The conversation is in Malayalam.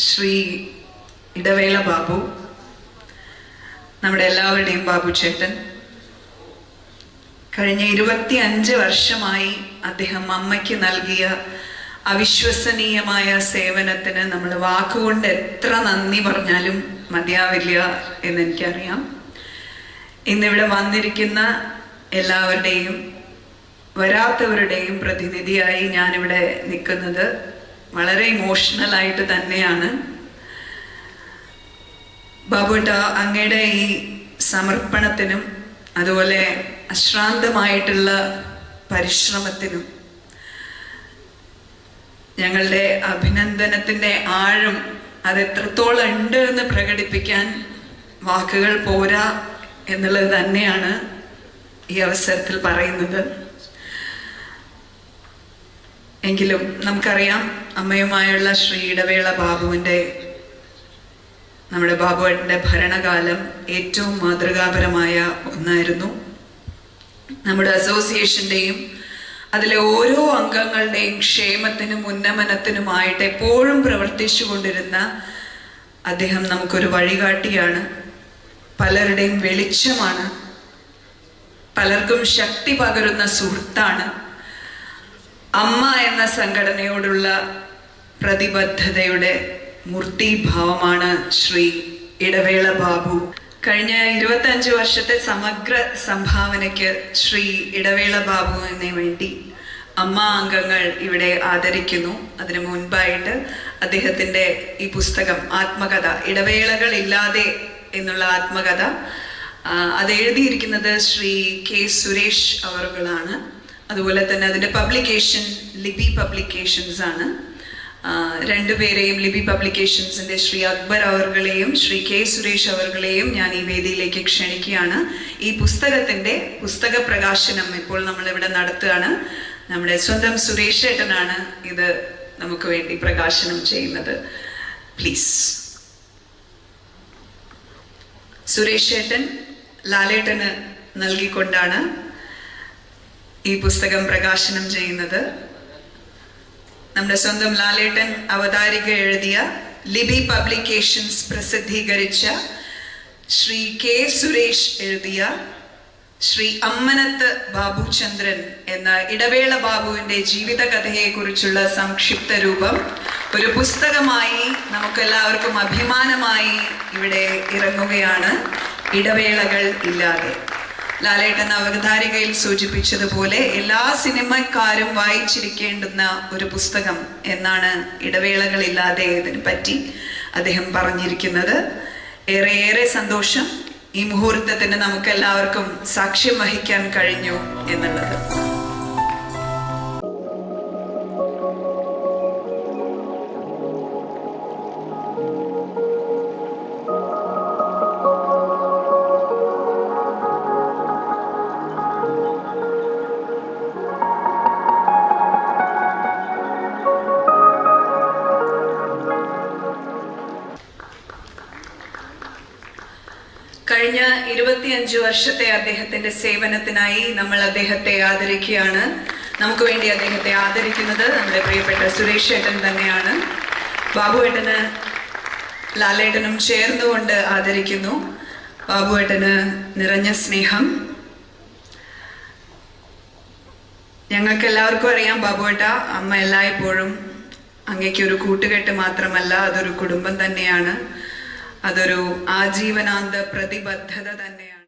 ശ്രീ ഇടവേള ബാബു നമ്മുടെ എല്ലാവരുടെയും ബാബു ചേട്ടൻ. കഴിഞ്ഞ ഇരുപത്തി അഞ്ച് വർഷമായി അദ്ദേഹം അമ്മയ്ക്ക് നൽകിയ അവിശ്വസനീയമായ സേവനത്തിന് നമ്മൾ വാക്കുകൊണ്ട് എത്ര നന്ദി പറഞ്ഞാലും മതിയാവില്ല എന്ന് എനിക്കറിയാം ഇന്നിവിടെ വന്നിരിക്കുന്ന എല്ലാവരുടെയും വരാത്തവരുടെയും പ്രതിനിധിയായി ഞാനിവിടെ നിൽക്കുന്നത് വളരെ ഇമോഷണൽ ആയിട്ട് തന്നെയാണ്. ബാബുട്ട അങ്ങയുടെ ഈ സമർപ്പണത്തിനും അതുപോലെ അശ്രാന്തമായിട്ടുള്ള പരിശ്രമത്തിനും ഞങ്ങളുടെ അഭിനന്ദനത്തിന്റെ ആഴം അത് എത്രത്തോളം ഉണ്ട് എന്ന് പ്രകടിപ്പിക്കാൻ വാക്കുകൾ പോരാ എന്നുള്ളത് തന്നെയാണ് ഈ അവസരത്തിൽ പറയുന്നത്. എങ്കിലും നമുക്കറിയാം അമ്മയുമായുള്ള ശ്രീ ഇടവേള ബാബുവിന്റെ നമ്മുടെ ബാബുവേട്ടന്റെ ഭരണകാലം ഏറ്റവും മാതൃകാപരമായ ഒന്നായിരുന്നു. നമ്മുടെ അസോസിയേഷന്റെയും അതിലെ ഓരോ അംഗങ്ങളുടെയും ക്ഷേമത്തിനും ഉന്നമനത്തിനുമായിട്ട് എപ്പോഴും പ്രവർത്തിച്ചു കൊണ്ടിരുന്ന അദ്ദേഹം നമുക്കൊരു വഴികാട്ടിയാണ്. പലരുടെയും വെളിച്ചമാണ്. പലർക്കും ശക്തി പകരുന്ന സുഹൃത്താണ് അമ്മ എന്ന സംഘടനയോടുള്ള പ്രതിബദ്ധതയുടെ മൂർത്തിഭാവമാണ് ശ്രീ ഇടവേള ബാബു. കഴിഞ്ഞ ഇരുപത്തഞ്ച് വർഷത്തെ സമഗ്ര സംഭാവനയ്ക്ക് ശ്രീ ഇടവേള ബാബുവിനെ വേണ്ടി അമ്മ അംഗങ്ങൾ ഇവിടെ ആദരിക്കുന്നു. അതിനു മുൻപായിട്ട് അദ്ദേഹത്തിന്റെ ഈ പുസ്തകം ആത്മകഥ ഇടവേളകൾ ഇല്ലാതെ എന്നുള്ള ആത്മകഥ അത് എഴുതിയിരിക്കുന്നത് ശ്രീ കെ സുരേഷ് അവറുകളാണ്. അതുപോലെ തന്നെ അതിന്റെ പബ്ലിക്കേഷൻ ലിബി പബ്ലിക്കേഷൻസ് ആണ്. രണ്ടുപേരെയും ലിബി പബ്ലിക്കേഷൻസിന്റെ ശ്രീ അക്ബർ അവർകളെയും ശ്രീ കെ സുരേഷ് അവർകളെയും ഞാൻ ഈ വേദിയിലേക്ക് ക്ഷണിക്കുകയാണ്. ഈ പുസ്തകത്തിന്റെ പുസ്തക പ്രകാശനം ഇപ്പോൾ നമ്മളിവിടെ നടത്തുകയാണ്. നമ്മുടെ സ്വന്തം സുരേഷ് ഏട്ടനാണ് ഇത് നമുക്ക് വേണ്ടി പ്രകാശനം ചെയ്യുന്നത്. പ്ലീസ് സുരേഷ് ഏട്ടൻ ലാലേട്ടന് നൽകിക്കൊണ്ടാണ് ഈ പുസ്തകം പ്രകാശനം ചെയ്യുന്നത്. നമ്മുടെ സ്വന്തം ലാലേട്ടൻ അവതാരിക എഴുതിയ ലിബി പബ്ലിക്കേഷൻസ് പ്രസിദ്ധീകരിച്ച ശ്രീ കെ സുരേഷ് എഴുതിയ ശ്രീ അമ്മനത്ത് ബാബുചന്ദ്രൻ എന്ന ഇടവേള ബാബുവിന്റെ ജീവിതകഥയെ കുറിച്ചുള്ള സംക്ഷിപ്ത രൂപം ഒരു പുസ്തകമായി നമുക്കെല്ലാവർക്കും അഭിമാനമായി ഇവിടെ ഇറങ്ങുകയാണ്. ഇടവേളകൾ ഇല്ലാതെ. ലാലേട്ടൻ അവതാരികയിൽ സൂചിപ്പിച്ചതുപോലെ എല്ലാ സിനിമക്കാരും വായിച്ചിരിക്കേണ്ടുന്ന ഒരു പുസ്തകം എന്നാണ് ഇടവേളകളില്ലാതെ ഇതിനെ പറ്റി അദ്ദേഹം പറഞ്ഞിരിക്കുന്നത്. ഏറെ സന്തോഷം ഈ മുഹൂർത്തത്തിന് നമുക്ക് എല്ലാവർക്കും സാക്ഷ്യം വഹിക്കാൻ കഴിഞ്ഞു എന്നുള്ളത്. കഴിഞ്ഞ ഇരുപത്തിയഞ്ച് വർഷത്തെ അദ്ദേഹത്തിന്റെ സേവനത്തിനായി നമ്മൾ അദ്ദേഹത്തെ ആദരിക്കുകയാണ്. നമുക്ക് വേണ്ടി അദ്ദേഹത്തെ ആദരിക്കുന്നത് നമ്മുടെ പ്രിയപ്പെട്ട സുരേഷ് ഏട്ടൻ തന്നെയാണ്. ബാബു ഏട്ടന് ലാലേട്ടനും ചേർന്നുകൊണ്ട് ആദരിക്കുന്നു. ബാബു ഏട്ടന് നിറഞ്ഞ സ്നേഹം. ഞങ്ങൾക്ക് എല്ലാവർക്കും അറിയാം ബാബുവേട്ട അമ്മ എല്ലായ്പ്പോഴും അങ്ങയ്ക്ക് ഒരു കൂട്ടുകെട്ട് മാത്രമല്ല അതൊരു കുടുംബം തന്നെയാണ്. അതൊരു ആജീവനാന്ത പ്രതിബദ്ധത തന്നെയാണ്.